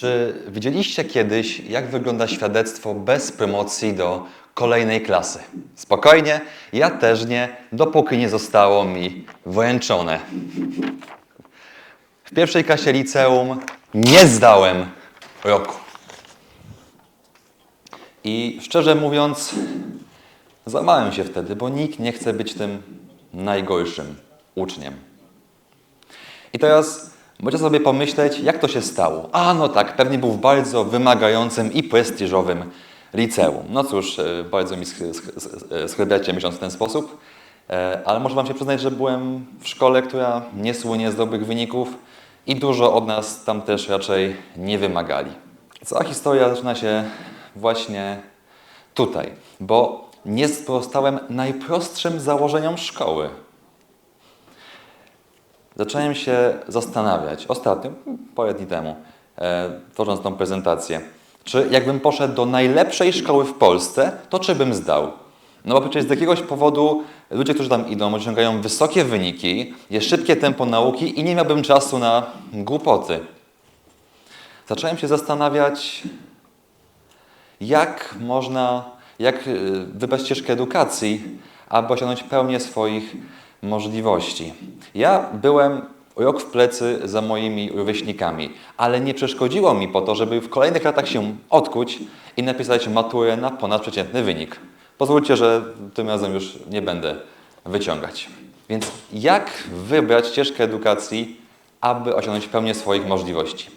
Czy widzieliście kiedyś, jak wygląda świadectwo bez promocji do kolejnej klasy? Spokojnie, ja też nie, dopóki nie zostało mi wręczone. W pierwszej klasie liceum nie zdałem roku. I szczerze mówiąc, załamałem się wtedy, bo nikt nie chce być tym najgorszym uczniem. I teraz możecie sobie pomyśleć, jak to się stało. A no tak, pewnie był w bardzo wymagającym i prestiżowym liceum. No cóż, e, bardzo mi sch- sch- sch- schlebiacie myśląc w ten sposób, E, ale muszę Wam się przyznać, że byłem w szkole, która nie słynie z dobrych wyników i dużo od nas tam też raczej nie wymagali. Cała historia zaczyna się właśnie tutaj, bo nie sprostałem najprostszym założeniom szkoły. Zacząłem się zastanawiać ostatnio, parę dni temu, e, tworząc tą prezentację, czy jakbym poszedł do najlepszej szkoły w Polsce, to czy bym zdał? No bo przecież z jakiegoś powodu ludzie, którzy tam idą, osiągają wysokie wyniki, jest szybkie tempo nauki i nie miałbym czasu na głupoty. Zacząłem się zastanawiać, jak można, jak y, wybrać ścieżkę edukacji, aby osiągnąć pełnię swoich możliwości. Ja byłem rok w plecy za moimi rówieśnikami, ale nie przeszkodziło mi po to, żeby w kolejnych latach się odkuć i napisać maturę na ponadprzeciętny wynik. Pozwólcie, że tym razem już nie będę wyciągać. Więc jak wybrać ścieżkę edukacji, aby osiągnąć pełnię swoich możliwości?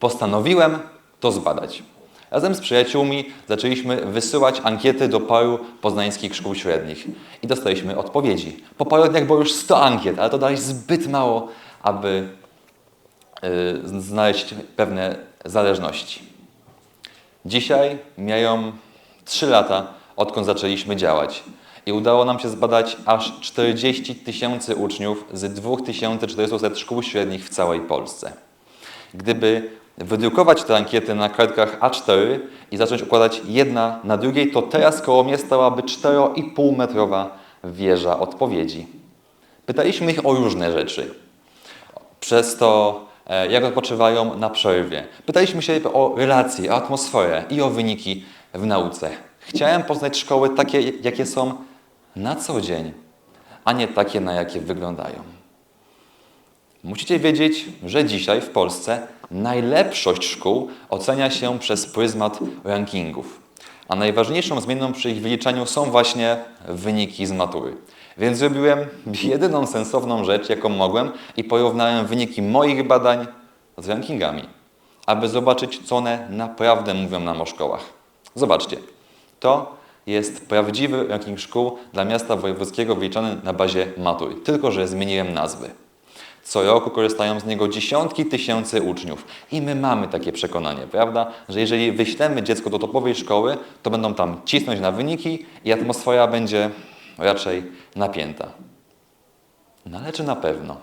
Postanowiłem to zbadać. Razem z przyjaciółmi zaczęliśmy wysyłać ankiety do paru poznańskich szkół średnich i dostaliśmy odpowiedzi. Po paru dniach było już 100 ankiet, ale to dalej zbyt mało, aby y, znaleźć pewne zależności. Dzisiaj mijają 3 lata, odkąd zaczęliśmy działać. I udało nam się zbadać aż 40 tysięcy uczniów z 2400 szkół średnich w całej Polsce. Gdyby wydrukować te ankiety na kartkach A4 i zacząć układać jedna na drugiej, to teraz koło mnie stałaby 4,5 metrowa wieża odpowiedzi. Pytaliśmy ich o różne rzeczy. Przez to, e, jak odpoczywają na przerwie. Pytaliśmy się o relacje, o atmosferę i o wyniki w nauce. Chciałem poznać szkoły takie, jakie są na co dzień, a nie takie, na jakie wyglądają. Musicie wiedzieć, że dzisiaj w Polsce najlepszość szkół ocenia się przez pryzmat rankingów. A najważniejszą zmienną przy ich wyliczaniu są właśnie wyniki z matury. Więc zrobiłem jedyną sensowną rzecz, jaką mogłem i porównałem wyniki moich badań z rankingami, aby zobaczyć, co one naprawdę mówią nam o szkołach. Zobaczcie, to jest prawdziwy ranking szkół dla miasta wojewódzkiego wyliczony na bazie matury, tylko że zmieniłem nazwy. Co roku korzystają z niego dziesiątki tysięcy uczniów. I my mamy takie przekonanie, prawda, że jeżeli wyślemy dziecko do topowej szkoły, to będą tam cisnąć na wyniki i atmosfera będzie raczej napięta. No ale czy na pewno?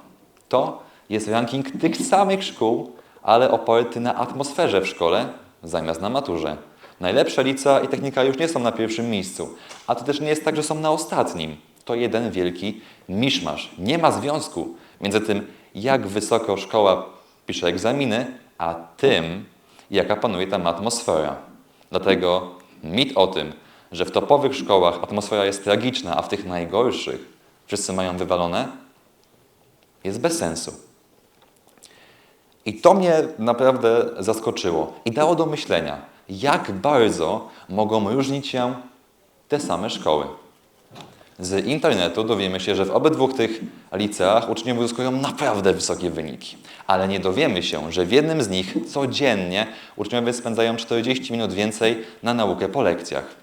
To jest ranking tych samych szkół, ale oparty na atmosferze w szkole zamiast na maturze. Najlepsze lica i technika już nie są na pierwszym miejscu, a to też nie jest tak, że są na ostatnim. To jeden wielki miszmasz. Nie ma związku między tym, jak wysoko szkoła pisze egzaminy, a tym, jaka panuje tam atmosfera. Dlatego mit o tym, że w topowych szkołach atmosfera jest tragiczna, a w tych najgorszych wszyscy mają wywalone, jest bez sensu. I to mnie naprawdę zaskoczyło i dało do myślenia, jak bardzo mogą różnić się te same szkoły. Z internetu dowiemy się, że w obydwu tych liceach uczniowie uzyskują naprawdę wysokie wyniki. Ale nie dowiemy się, że w jednym z nich codziennie uczniowie spędzają 40 minut więcej na naukę po lekcjach.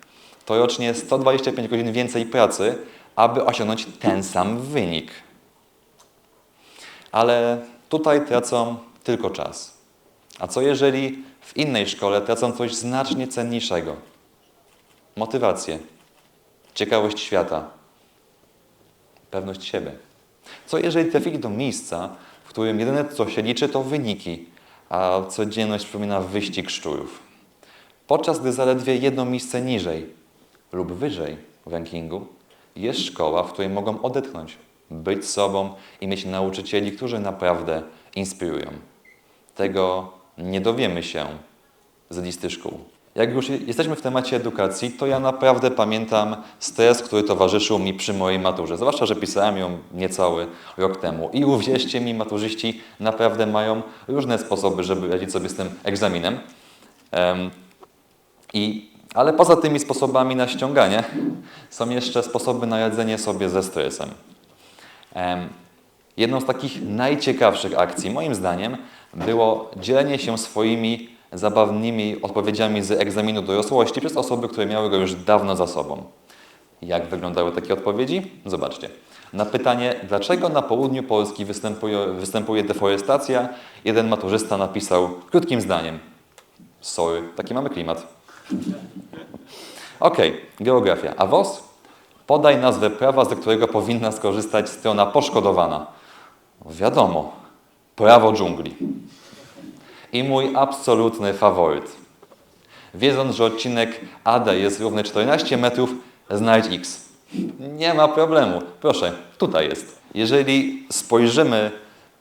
To rocznie 125 godzin więcej pracy, aby osiągnąć ten sam wynik. Ale tutaj tracą tylko czas. A co jeżeli w innej szkole tracą coś znacznie cenniejszego? Motywację, ciekawość świata, pewność siebie. Co jeżeli trafili do miejsca, w którym jedyne co się liczy to wyniki, a codzienność przypomina wyścig szczurów? Podczas gdy zaledwie jedno miejsce niżej lub wyżej w rankingu jest szkoła, w której mogą odetchnąć, być sobą i mieć nauczycieli, którzy naprawdę inspirują. Tego nie dowiemy się z listy szkół. Jak już jesteśmy w temacie edukacji, to ja naprawdę pamiętam stres, który towarzyszył mi przy mojej maturze. Zwłaszcza, że pisałem ją niecały rok temu. I uwierzcie mi, maturzyści naprawdę mają różne sposoby, żeby radzić sobie z tym egzaminem. Em, i, ale poza tymi sposobami na ściąganie są jeszcze sposoby na radzenie sobie ze stresem. Em, jedną z takich najciekawszych akcji, moim zdaniem, było dzielenie się swoimi zabawnymi odpowiedziami z egzaminu dorosłości przez osoby, które miały go już dawno za sobą. Jak wyglądały takie odpowiedzi? Zobaczcie. Na pytanie, dlaczego na południu Polski występuje, występuje deforestacja, jeden maturzysta napisał krótkim zdaniem. Sorry, taki mamy klimat. Ok, geografia. A WOS? Podaj nazwę prawa, z którego powinna skorzystać strona poszkodowana. Wiadomo, prawo dżungli. I mój absolutny faworyt. Wiedząc, że odcinek AD jest równy 14 metrów, znajdź X. Nie ma problemu. Proszę, tutaj jest. Jeżeli spojrzymy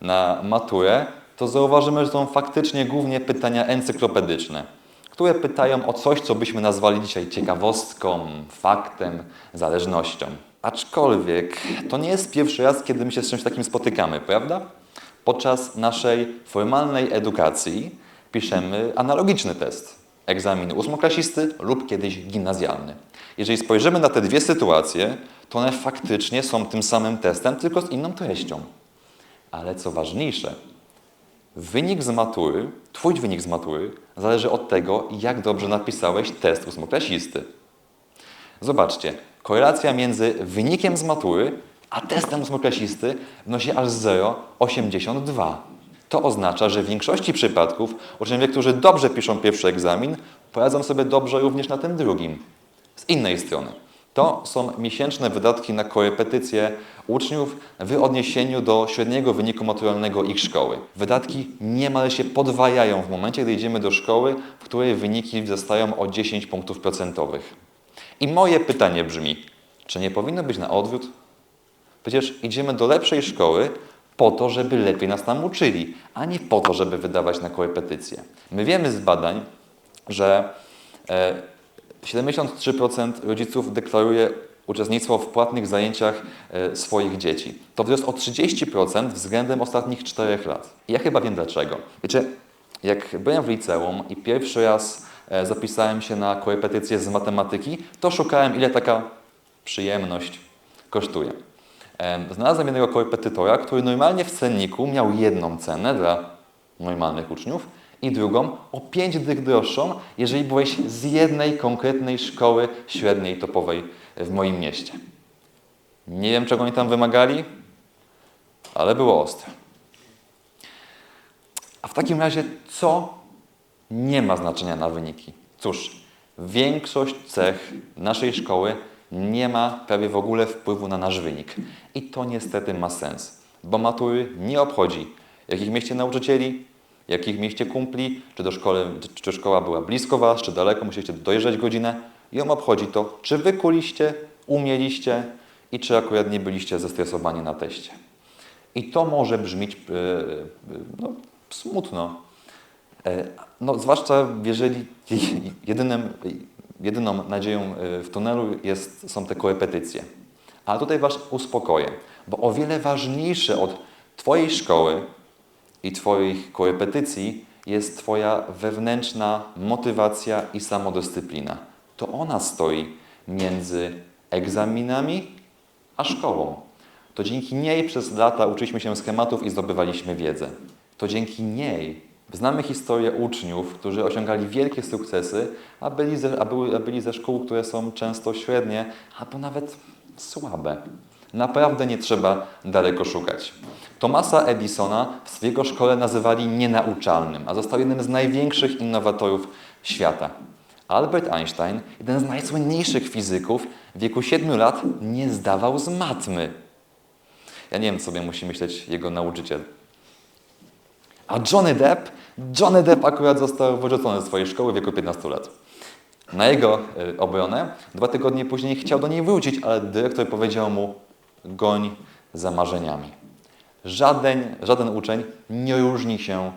na maturę, to zauważymy, że są faktycznie głównie pytania encyklopedyczne, które pytają o coś, co byśmy nazwali dzisiaj ciekawostką, faktem, zależnością. Aczkolwiek to nie jest pierwszy raz, kiedy my się z czymś takim spotykamy, prawda? Podczas naszej formalnej edukacji piszemy analogiczny test. Egzamin ósmoklasisty lub kiedyś gimnazjalny. Jeżeli spojrzymy na te dwie sytuacje, to one faktycznie są tym samym testem, tylko z inną treścią. Ale co ważniejsze, wynik z matury, Twój wynik z matury zależy od tego, jak dobrze napisałeś test ósmoklasisty. Zobaczcie, korelacja między wynikiem z matury a testem ósmoklasisty wynosi aż 0,82. To oznacza, że w większości przypadków uczniowie, którzy dobrze piszą pierwszy egzamin, poradzą sobie dobrze również na tym drugim. Z innej strony, to są miesięczne wydatki na korepetycje uczniów w odniesieniu do średniego wyniku maturalnego ich szkoły. Wydatki niemal się podwajają w momencie, gdy idziemy do szkoły, w której wyniki wzrastają o 10 punktów procentowych. I moje pytanie brzmi, czy nie powinno być na odwrót? Przecież idziemy do lepszej szkoły po to, żeby lepiej nas tam uczyli, a nie po to, żeby wydawać na korepetycje. My wiemy z badań, że e, 73% rodziców deklaruje uczestnictwo w płatnych zajęciach e, swoich dzieci. To wzrost o 30% względem ostatnich 4 lat. I ja chyba wiem dlaczego. Wiecie, jak byłem w liceum i pierwszy raz e, zapisałem się na korepetycję z matematyki, to szukałem, ile taka przyjemność kosztuje. Em, Znalazłem jednego korepetytora, który normalnie w cenniku miał jedną cenę dla normalnych uczniów i drugą o 5 dych droższą, jeżeli byłeś z jednej konkretnej szkoły średniej topowej w moim mieście. Nie wiem, czego oni tam wymagali, ale było ostre. A w takim razie, co nie ma znaczenia na wyniki? Cóż, większość cech naszej szkoły nie ma prawie w ogóle wpływu na nasz wynik. I to niestety ma sens, bo matury nie obchodzi, jakich mieście nauczycieli, jakich mieście kumpli, czy, do szkoły, czy, szkoła była blisko Was, czy daleko, musieliście dojeżdżać godzinę. Ją obchodzi to, czy Wy kuliście, umieliście i czy akurat nie byliście zestresowani na teście. I to może brzmieć e, e, no, smutno, E, No, zwłaszcza jeżeli jedynym, jedyną nadzieją e, w tunelu jest, są te korepetycje. A tutaj Was uspokoję, bo o wiele ważniejsze od Twojej szkoły i Twoich korepetycji jest Twoja wewnętrzna motywacja i samodyscyplina. To ona stoi między egzaminami a szkołą. To dzięki niej przez lata uczyliśmy się schematów i zdobywaliśmy wiedzę. To dzięki niej znamy historię uczniów, którzy osiągali wielkie sukcesy, a byli ze, a były, a byli ze szkół, które są często średnie, albo nawet słabe. Naprawdę nie trzeba daleko szukać. Thomasa Edisona w jego szkole nazywali nienauczalnym, a został jednym z największych innowatorów świata. Albert Einstein, jeden z najsłynniejszych fizyków, w wieku 7 lat nie zdawał z matmy. Ja nie wiem, co sobie musi myśleć jego nauczyciel. A Johnny Depp, Johnny Depp akurat został wyrzucony z swojej szkoły w wieku 15 lat. Na jego y, obronę dwa tygodnie później chciał do niej wrócić, ale dyrektor powiedział mu goń za marzeniami. Żaden, żaden uczeń nie różni się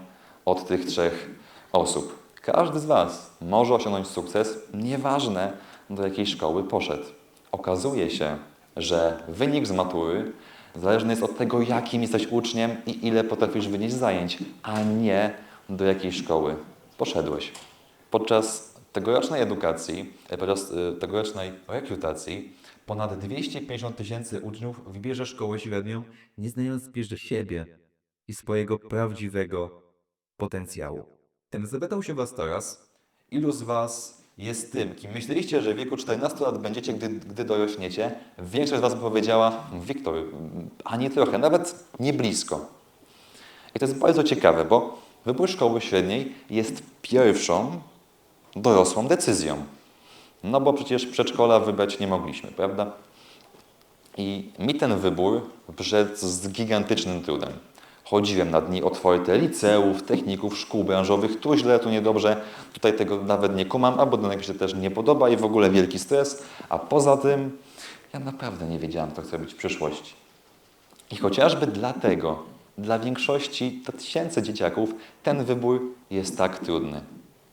od tych trzech osób. Każdy z Was może osiągnąć sukces, nieważne do jakiej szkoły poszedł. Okazuje się, że wynik z matury zależny jest od tego, jakim jesteś uczniem i ile potrafisz wynieść zajęć, a nie do jakiej szkoły poszedłeś. Podczas tegorocznej edukacji, e, podczas e, tegorocznej rekrutacji ponad 250 tysięcy uczniów Wybierze szkołę średnią, nie znając bierze siebie i swojego prawdziwego potencjału. Ten zapytał się Was teraz, Ilu z Was jest tym, kim myśleliście, że w wieku 14 lat będziecie, gdy, gdy dorośniecie? Większość z Was powiedziała, Wiktor, ani trochę, nawet nie blisko. I to jest bardzo ciekawe, bo wybór szkoły średniej jest pierwszą dorosłą decyzją. No bo przecież przedszkola wybrać nie mogliśmy, prawda? I mi ten wybór przyszedł z gigantycznym trudem. Chodziłem na dni otwarte liceów, techników, szkół branżowych, tu źle, tu niedobrze, tutaj tego nawet nie kumam, albo do mi się też nie podoba i w ogóle wielki stres. A poza tym ja naprawdę nie wiedziałem, co chcę robić w przyszłości. I chociażby dlatego dla większości tysięcy dzieciaków ten wybór jest tak trudny.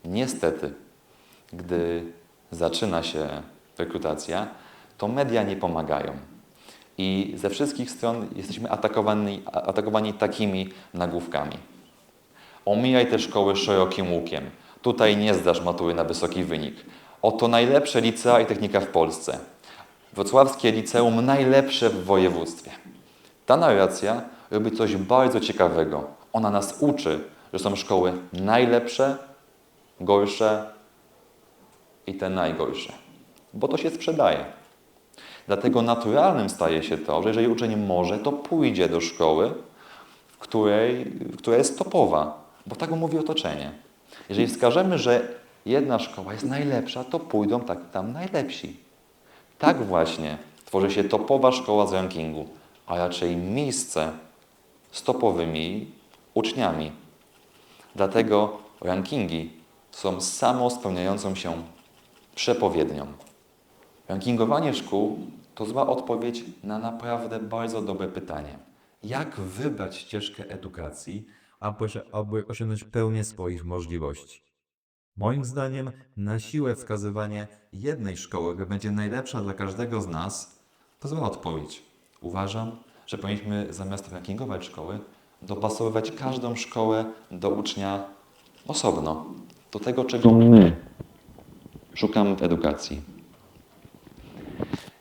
Niestety, gdy zaczyna się rekrutacja, to media nie pomagają. I ze wszystkich stron jesteśmy atakowani, atakowani takimi nagłówkami. Omijaj te szkoły szerokim łukiem. Tutaj nie zdasz matury na wysoki wynik. Oto najlepsze licea i technika w Polsce. Wrocławskie liceum najlepsze w województwie. Ta narracja robi coś bardzo ciekawego. Ona nas uczy, że są szkoły najlepsze, gorsze i te najgorsze. Bo to się sprzedaje. Dlatego naturalnym staje się to, że jeżeli uczeń może, to pójdzie do szkoły, w której, która jest topowa, bo tak mówi otoczenie. Jeżeli wskażemy, że jedna szkoła jest najlepsza, to pójdą tak, tam najlepsi. Tak właśnie tworzy się topowa szkoła z rankingu, a raczej miejsce z topowymi uczniami. Dlatego rankingi są samospełniającą się przepowiednią. Rankingowanie szkół to zła odpowiedź na naprawdę bardzo dobre pytanie. jak wybrać ścieżkę edukacji, aby, aby osiągnąć pełnię swoich możliwości. Moim zdaniem na siłę wskazywanie jednej szkoły, która będzie najlepsza dla każdego z nas, To zła odpowiedź. Uważam, że powinniśmy zamiast rankingować szkoły, dopasowywać każdą szkołę do ucznia osobno, do tego, czego my szukamy w edukacji.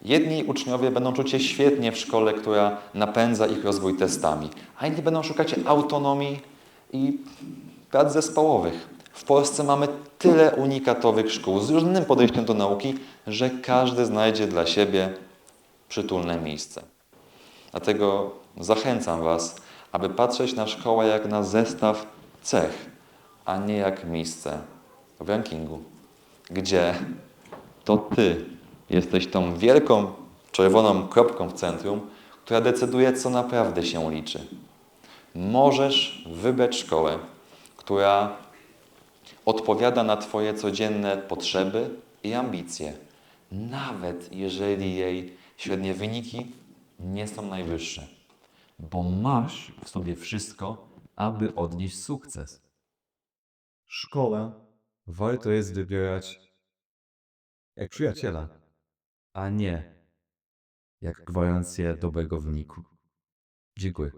Jedni uczniowie będą czuć się świetnie w szkole, która napędza ich rozwój testami, a inni będą szukać autonomii i prac zespołowych. W Polsce mamy tyle unikatowych szkół z różnym podejściem do nauki, że każdy znajdzie dla siebie przytulne miejsce. Dlatego zachęcam Was, aby patrzeć na szkołę jak na zestaw cech, a nie jak miejsce w rankingu, gdzie to Ty jesteś tą wielką czerwoną kropką w centrum, która decyduje, co naprawdę się liczy. Możesz wybrać szkołę, która odpowiada na Twoje codzienne potrzeby i ambicje, nawet jeżeli jej średnie wyniki nie są najwyższe. bo masz w sobie wszystko, aby odnieść sukces. Szkołę warto jest wybierać jak przyjaciela, a nie jak gwarancję dobrego wyniku. Dziękuję.